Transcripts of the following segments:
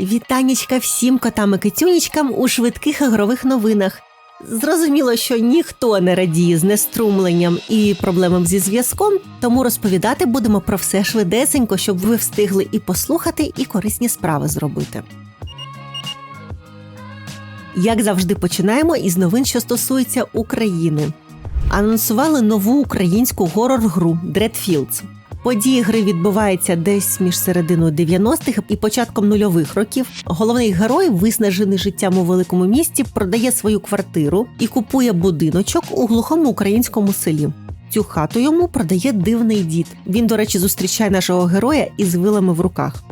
Вітанічка всім котам і китюнічкам у швидких ігрових новинах. Зрозуміло, що ніхто не радіє знеструмленням і проблемам зі зв'язком, тому розповідати будемо про все швидесенько, щоб ви встигли і послухати, і корисні справи зробити. Як завжди, починаємо із новин, що стосуються України. Анонсували нову українську горор-гру Dreadfields. Події гри відбуваються десь між серединою 90-х і початком нульових років. Головний герой, виснажений життям у великому місті, продає свою квартиру і купує будиночок у глухому українському селі. Цю хату йому продає дивний дід. Він, до речі, зустрічає нашого героя із вилами в руках.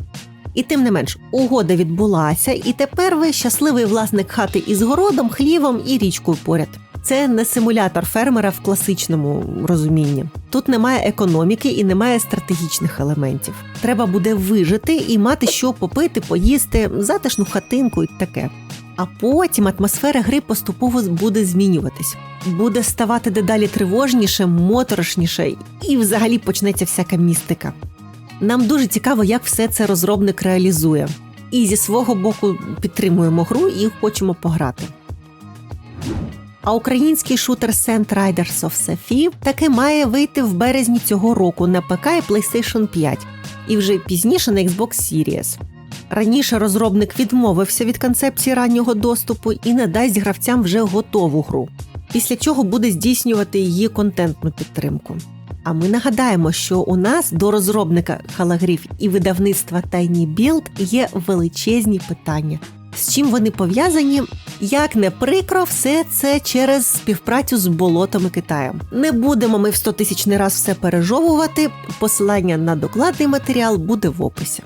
І тим не менш, угода відбулася, і тепер ви щасливий власник хати із городом, хлівом і річкою поряд. Це не симулятор фермера в класичному розумінні. Тут немає економіки і немає стратегічних елементів. Треба буде вижити і мати що попити, поїсти, затишну хатинку і таке. А потім атмосфера гри поступово буде змінюватись, буде ставати дедалі тривожніше, моторошніше, і взагалі почнеться всяка містика. Нам дуже цікаво, як все це розробник реалізує. І зі свого боку підтримуємо гру і хочемо пограти. А український шутер Sand Riders of Sapphire таки має вийти в березні цього року на ПК і PlayStation 5, і вже пізніше на Xbox Series. Раніше розробник відмовився від концепції раннього доступу і надасть гравцям вже готову гру, після чого буде здійснювати її контентну підтримку. А ми нагадаємо, що у нас до розробника халагриф і видавництва Tiny Build є величезні питання. З чим вони пов'язані? Як не прикро, все це через співпрацю з болотами Китаю. Не будемо ми в 100 тисячний раз все пережовувати. Посилання на докладний матеріал буде в описі.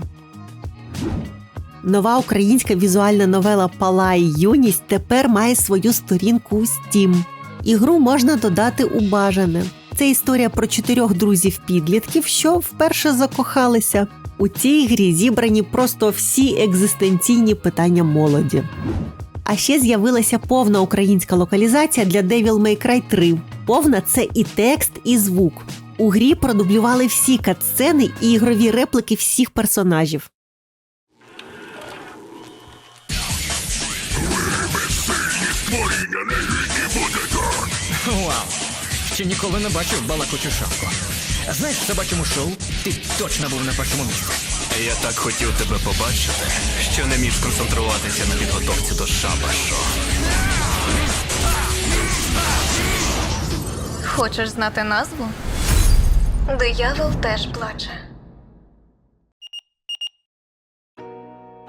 Нова українська візуальна новела Палай юність тепер має свою сторінку у Steam. Ігру можна додати у бажане. Це історія про чотирьох друзів-підлітків, що вперше закохалися. У цій грі зібрані просто всі екзистенційні питання молоді. А ще з'явилася повна українська локалізація для Devil May Cry 3. Повна це і текст, і звук. У грі продублювали всі катсцени і ігрові реплики всіх персонажів. Вау! Ще ніколи не бачив балакучу шапку. Знаєш, в собачому шоу ти точно був на першому місці. Я так хотів тебе побачити, що не міг сконцентруватися на підготовці до шабашу. Хочеш знати назву? Диявол теж плаче.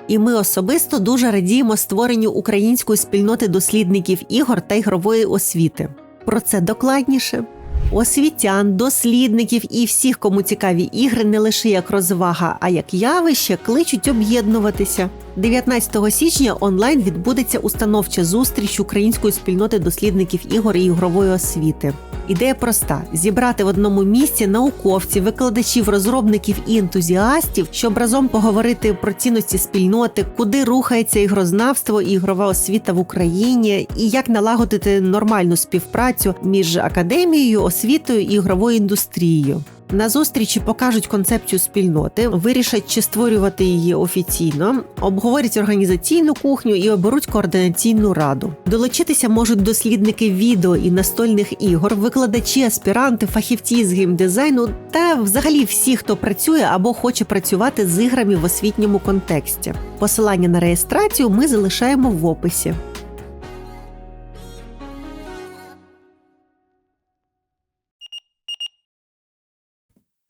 І ми особисто дуже радіємо створенню української спільноти дослідників ігор та ігрової освіти. Про це докладніше. Освітян, дослідників і всіх, кому цікаві ігри, не лише як розвага, а як явище, кличуть об'єднуватися. 19 січня онлайн відбудеться установча зустріч української спільноти дослідників ігор і ігрової освіти. Ідея проста: зібрати в одному місці науковців, викладачів, розробників і ентузіастів, щоб разом поговорити про цінності спільноти, куди рухається ігрознавство і ігрова освіта в Україні, і як налагодити нормальну співпрацю між академією, освітою і ігровою індустрією. На зустрічі покажуть концепцію спільноти, вирішать, чи створювати її офіційно, обговорять організаційну кухню і оберуть координаційну раду. Долучитися можуть дослідники відео і настольних ігор, викладачі, аспіранти, фахівці з геймдизайну та взагалі всі, хто працює або хоче працювати з іграми в освітньому контексті. Посилання на реєстрацію ми залишаємо в описі.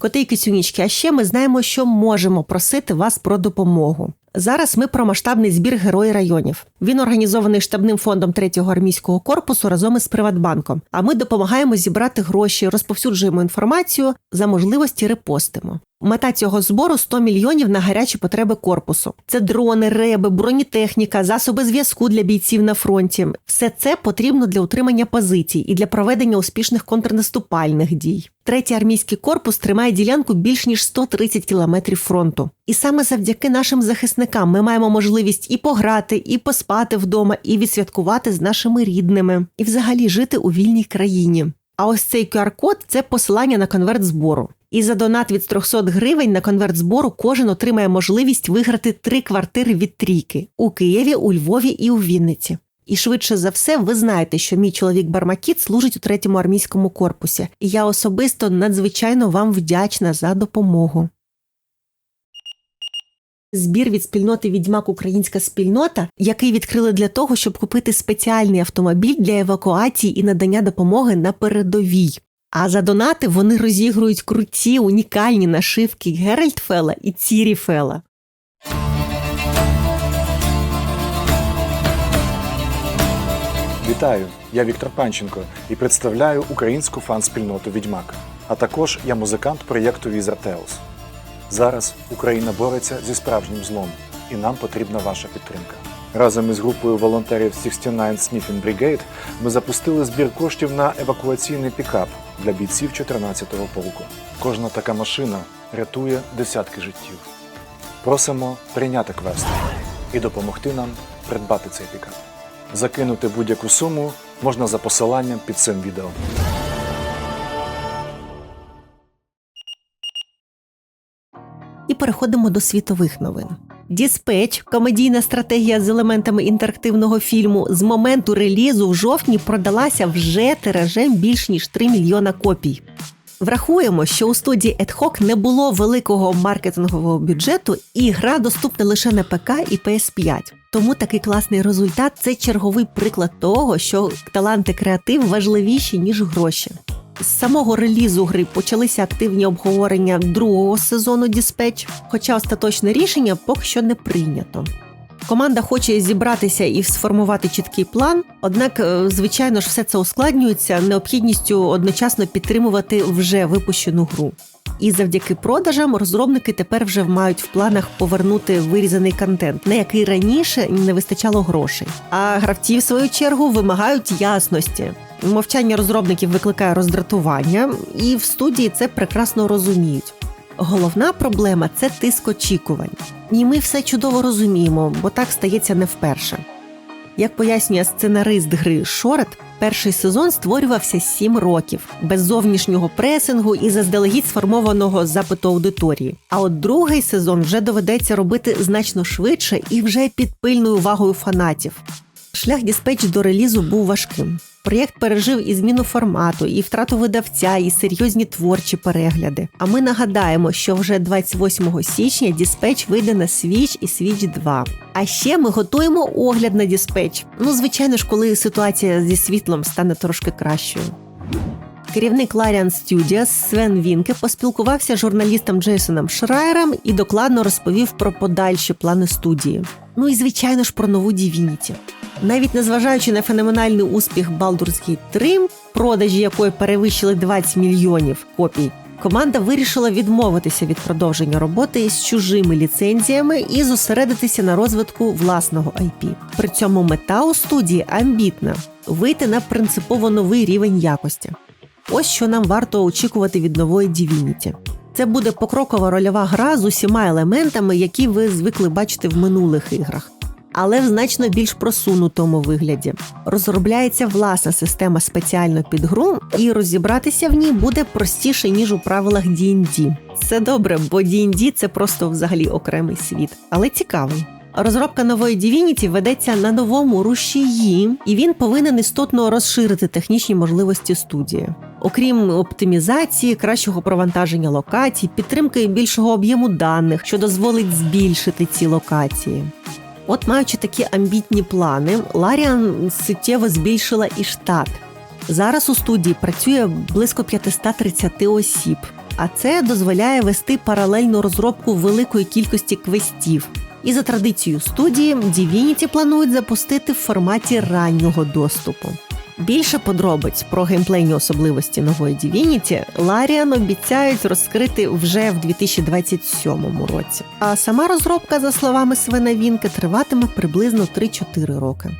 Коти й кисюнічки, а ще ми знаємо, що можемо просити вас про допомогу. Зараз ми про масштабний збір герої районів. Він організований штабним фондом 3-го армійського корпусу разом із Приватбанком. А ми допомагаємо зібрати гроші, розповсюджуємо інформацію, за можливості репостимо. Мета цього збору 100 мільйонів на гарячі потреби корпусу. Це дрони, реби, бронетехніка, засоби зв'язку для бійців на фронті. Все це потрібно для утримання позицій і для проведення успішних контрнаступальних дій. Третій армійський корпус тримає ділянку більш ніж 130 кілометрів фронту. І саме завдяки нашим захисникам ми маємо можливість і пограти, і поспати вдома, і відсвяткувати з нашими рідними, і взагалі жити у вільній країні. А ось цей QR-код – це посилання на конверт збору. І за донат від 300 гривень на конверт збору кожен отримає можливість виграти три квартири від трійки у Києві, у Львові і у Вінниці. І швидше за все, ви знаєте, що мій чоловік Бармакіт служить у третьому армійському корпусі, і я особисто надзвичайно вам вдячна за допомогу. Збір від спільноти Відьмак Українська спільнота, який відкрили для того, щоб купити спеціальний автомобіль для евакуації і надання допомоги на передовій. А за донати вони розігрують круті унікальні нашивки Геральтфела і Ціріфела. Вітаю! Я Віктор Панченко і представляю українську фан-спільноту Відьмак. А також я музикант проєкту Wizard Tales. Зараз Україна бореться зі справжнім злом, і нам потрібна ваша підтримка. Разом із групою волонтерів 69 Sniffing Brigade ми запустили збір коштів на евакуаційний пікап для бійців 14-го полку. Кожна така машина рятує десятки життів. Просимо прийняти квест і допомогти нам придбати цей пікап. Закинути будь-яку суму можна за посиланням під цим відео. Переходимо до світових новин. Діспетч, комедійна стратегія з елементами інтерактивного фільму, з моменту релізу в жовтні продалася вже тиражем більш ніж 3 мільйона копій. Врахуємо, що у студії Ad Hoc не було великого маркетингового бюджету, і гра доступна лише на ПК і PS5. Тому такий класний результат це черговий приклад того, що талант і креатив важливіші ніж гроші. З самого релізу гри почалися активні обговорення другого сезону Dispatch, хоча остаточне рішення поки що не прийнято. Команда хоче зібратися і сформувати чіткий план, однак, е, звичайно ж, все це ускладнюється необхідністю одночасно підтримувати вже випущену гру. І завдяки продажам розробники тепер вже мають в планах повернути вирізаний контент, на який раніше не вистачало грошей. А гравці, в свою чергу, вимагають ясності. Мовчання розробників викликає роздратування, і в студії це прекрасно розуміють. Головна проблема це тиск очікувань. І ми все чудово розуміємо, бо так стається не вперше. Як пояснює сценарист гри Шорет, перший сезон створювався 7 років без зовнішнього пресингу і заздалегідь сформованого запиту аудиторії. А от другий сезон вже доведеться робити значно швидше і вже під пильною увагою фанатів. Шлях диспетч до релізу був важким. Проєкт пережив і зміну формату, і втрату видавця, і серйозні творчі перегляди. А ми нагадаємо, що вже 28 січня Dispatch вийде на Switch і Switch 2. А ще ми готуємо огляд на Dispatch. Ну, звичайно ж, коли ситуація зі світлом стане трошки кращою. Керівник Larian Studios Свен Вінке поспілкувався з журналістом Джейсоном Шрайером і докладно розповів про подальші плани студії. Ну і звичайно ж про нову Divinity. Навіть незважаючи на феноменальний успіх Baldur's Gate 3, продажі якої перевищили 20 мільйонів копій, команда вирішила відмовитися від продовження роботи з чужими ліцензіями і зосередитися на розвитку власного IP. При цьому мета у студії амбітна вийти на принципово новий рівень якості. Ось що нам варто очікувати від нової Divinity. Це буде покрокова рольова гра з усіма елементами, які ви звикли бачити в минулих іграх. Але в значно більш просунутому вигляді розробляється власна система спеціально під гру, і розібратися в ній буде простіше ніж у правилах D&D. Це добре, бо D&D – це просто взагалі окремий світ, але цікавий. Розробка нової Divinity ведеться на новому рушії, і він повинен істотно розширити технічні можливості студії. Окрім оптимізації, кращого провантаження локацій, підтримки більшого об'єму даних, що дозволить збільшити ці локації. От, маючи такі амбітні плани, Ларіан суттєво збільшила і штат. Зараз у студії працює близько 530 осіб, а це дозволяє вести паралельну розробку великої кількості квестів. І за традицією студії Divinity планують запустити в форматі раннього доступу. Більше подробиць про геймплейні особливості нової Divinity Larian обіцяють розкрити вже в 2027 році. А сама розробка, за словами Свена Вінка, триватиме приблизно 3-4 роки.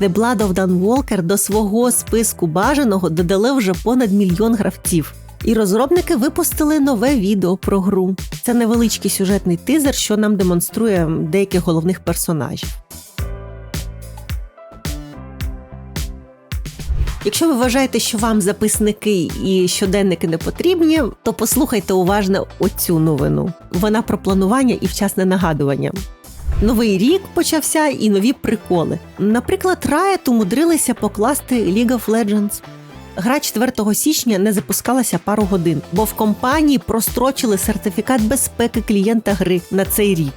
The Blood of Dan Walker до свого списку бажаного додали вже понад мільйон гравців. І розробники випустили нове відео про гру. Це невеличкий сюжетний тизер, що нам демонструє деяких головних персонажів. Якщо ви вважаєте, що вам записники і щоденники не потрібні, то послухайте уважно оцю новину. Вона про планування і вчасне нагадування. Новий рік почався і нові приколи. Наприклад, Riot умудрилися покласти League of Legends. Гра 4 січня не запускалася пару годин, бо в компанії прострочили сертифікат безпеки клієнта гри на цей рік.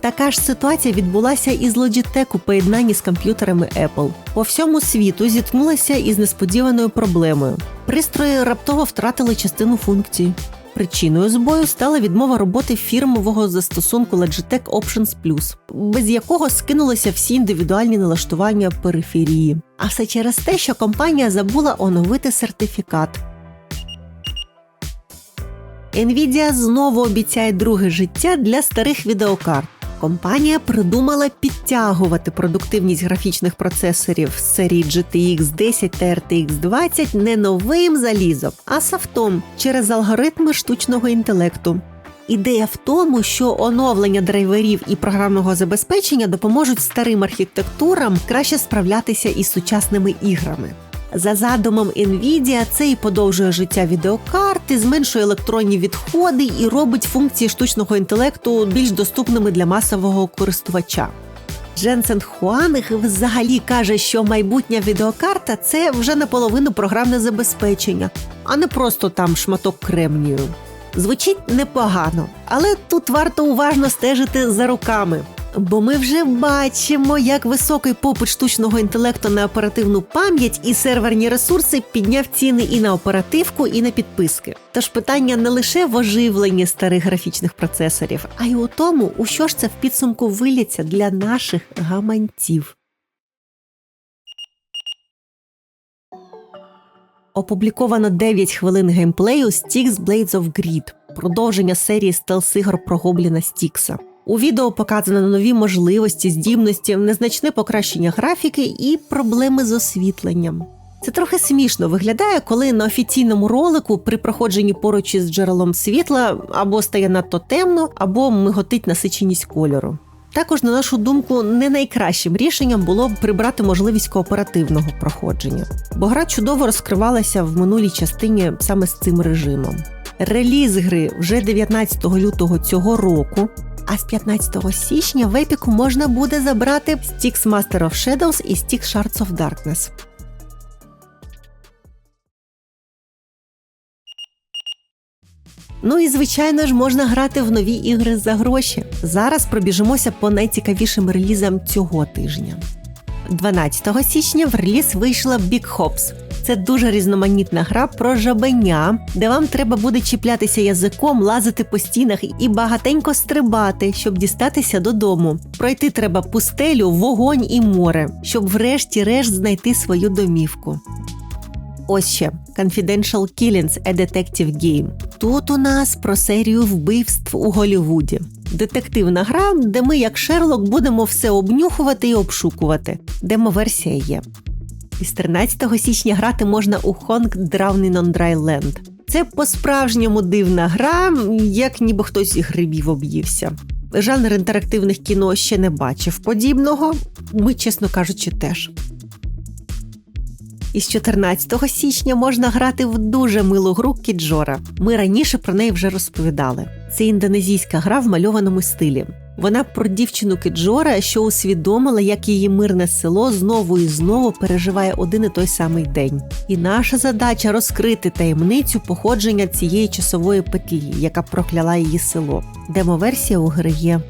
Така ж ситуація відбулася і з Logitech у поєднанні з комп'ютерами Apple. По всьому світу зіткнулася із несподіваною проблемою. Пристрої раптово втратили частину функцій. Причиною збою стала відмова роботи фірмового застосунку Logitech Options Plus, без якого скинулися всі індивідуальні налаштування периферії. А все через те, що компанія забула оновити сертифікат. Nvidia знову обіцяє друге життя для старих відеокарт. Компанія придумала підтягувати продуктивність графічних процесорів з серії GTX 10 та RTX 20 не новим залізом, а софтом через алгоритми штучного інтелекту. Ідея в тому, що оновлення драйверів і програмного забезпечення допоможуть старим архітектурам краще справлятися із сучасними іграми. За задумом Nvidia, це і подовжує життя відеокарти, зменшує електронні відходи і робить функції штучного інтелекту більш доступними для масового користувача. Дженсен Хуанг взагалі каже, що майбутня відеокарта це вже наполовину програмне забезпечення, а не просто там шматок кремнію. Звучить непогано, але тут варто уважно стежити за руками. Бо ми вже бачимо, як високий попит штучного інтелекту на оперативну пам'ять і серверні ресурси підняв ціни і на оперативку, і на підписки. Тож питання не лише в оживленні старих графічних процесорів, а й у тому, у що ж це в підсумку виліться для наших гаманців. Опубліковано 9 хвилин геймплею Styx Blades of Greed, продовження серії стелс-ігор про гобліна Стікса. У відео показано нові можливості, здібності, незначне покращення графіки і проблеми з освітленням. Це трохи смішно виглядає, коли на офіційному ролику при проходженні поруч із джерелом світла або стає надто темно, або миготить насиченість кольору. Також, на нашу думку, не найкращим рішенням було б прибрати можливість кооперативного проходження, бо гра чудово розкривалася в минулій частині саме з цим режимом. Реліз гри вже 19 лютого цього року. А з 15 січня в епіку можна буде забрати Styx Master of Shadows і Styx Shards of Darkness. Ну і звичайно ж можна грати в нові ігри за гроші. Зараз пробіжимося по найцікавішим релізам цього тижня. 12 січня в реліз вийшла Big Hops. Це дуже різноманітна гра про жабеня, де вам треба буде чіплятися язиком, лазити по стінах і багатенько стрибати, щоб дістатися додому. Пройти треба пустелю, вогонь і море, щоб врешті-решт знайти свою домівку. Ось ще Confidential Killings – A Detective Game. Тут у нас про серію вбивств у Голлівуді. Детективна гра, де ми, як Шерлок, будемо все обнюхувати і обшукувати. Демоверсія є. Із 13 січня грати можна у Honk Drowning on Dry Land. Це по-справжньому дивна гра, як ніби хтось грибів об'ївся. Жанр інтерактивних кіно ще не бачив подібного. Ми, чесно кажучи, теж. Із 14 січня можна грати в дуже милу гру Кіджора. Ми раніше про неї вже розповідали. Це індонезійська гра в мальованому стилі. Вона про дівчину Киджора, що усвідомила, як її мирне село знову і знову переживає один і той самий день. І наша задача розкрити таємницю походження цієї часової петлі, яка прокляла її село. Демоверсія у гри є.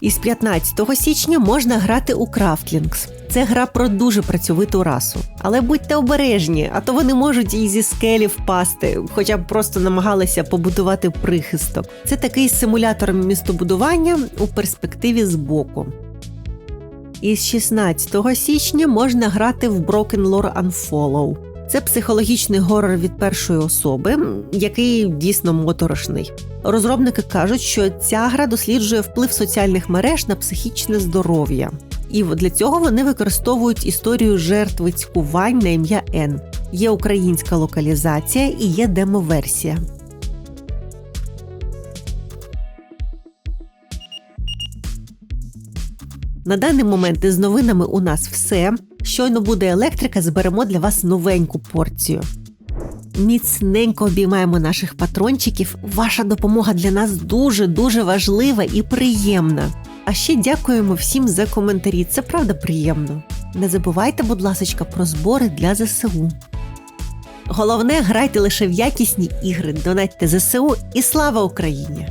Із 15 січня можна грати у Крафтлінгс. Це гра про дуже працьовиту расу. Але будьте обережні, а то вони можуть і зі скелі впасти, хоча б просто намагалися побудувати прихисток. Це такий симулятор містобудування у перспективі збоку. Із 16 січня можна грати в Broken Lore Unfollow. Це психологічний горор від першої особи, який дійсно моторошний. Розробники кажуть, що ця гра досліджує вплив соціальних мереж на психічне здоров'я. І для цього вони використовують історію жертви цькувань на ім'я Н. Є українська локалізація і є демоверсія. На даний момент із новинами у нас все. Щойно буде електрика, зберемо для вас новеньку порцію. Міцненько обіймаємо наших патрончиків. Ваша допомога для нас дуже дуже важлива і приємна. А ще дякуємо всім за коментарі. Це правда приємно. Не забувайте, будь ласка, про збори для ЗСУ. Головне, грайте лише в якісні ігри, донатьте ЗСУ і слава Україні!